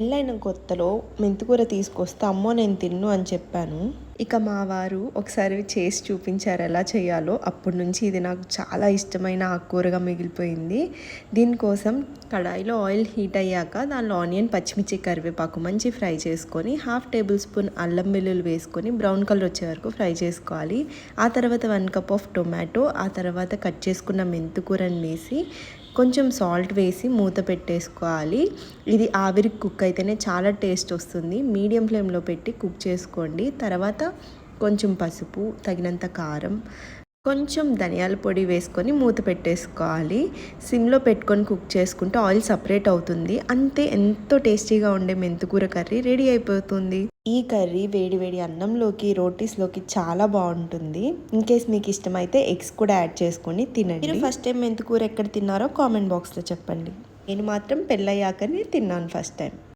పెళ్ళైన కొత్తలో మెంతికూర తీసుకొస్తే అమ్మో నేను తిన్ను అని చెప్పాను. ఇక మా వారు ఒకసారి చేసి చూపించారు ఎలా చేయాలో. అప్పటి నుంచి ఇది నాకు చాలా ఇష్టమైన ఆకుకూరగా మిగిలిపోయింది. దీనికోసం కడాయిలో ఆయిల్ హీట్ అయ్యాక దానిలో ఆనియన్ పచ్చిమిర్చి కరివేపాకు మంచి ఫ్రై చేసుకొని హాఫ్ టేబుల్ స్పూన్ అల్లం వెల్లుల్లి వేసుకొని బ్రౌన్ కలర్ వచ్చే వరకు ఫ్రై చేసుకోవాలి. ఆ తర్వాత వన్ కప్ ఆఫ్ టొమాటో ఆ తర్వాత కట్ చేసుకున్న మెంతికూరని వేసి కొంచెం సాల్ట్ వేసి మూత పెట్టేసుకోవాలి. ఇది ఆవిరికి కుక్ అయితేనే చాలా టేస్ట్ వస్తుంది. మీడియం ఫ్లేమ్లో పెట్టి కుక్ చేసుకోండి. తర్వాత కొంచెం పసుపు తగినంత కారం కొంచెం ధనియాల పొడి వేసుకొని మూత పెట్టేసుకోవాలి. సిమ్లో పెట్టుకొని కుక్ చేసుకుంటే ఆయిల్ సపరేట్ అవుతుంది. అంతే ఎంతో టేస్టీగా ఉండే మెంతుకూర కర్రీ రెడీ అయిపోతుంది. ఈ కర్రీ వేడి వేడి అన్నంలోకి రోటీస్లోకి చాలా బాగుంటుంది. ఇన్ కేస్ మీకు ఇష్టమైతే ఎగ్స్ కూడా యాడ్ చేసుకొని తినండి. మీరు ఫస్ట్ టైం మెంతుకూర ఎక్కడ తిన్నారో కామెంట్ బాక్స్లో చెప్పండి. నేను మాత్రం పెళ్ళయ్యాకనే తిన్నాను ఫస్ట్ టైం.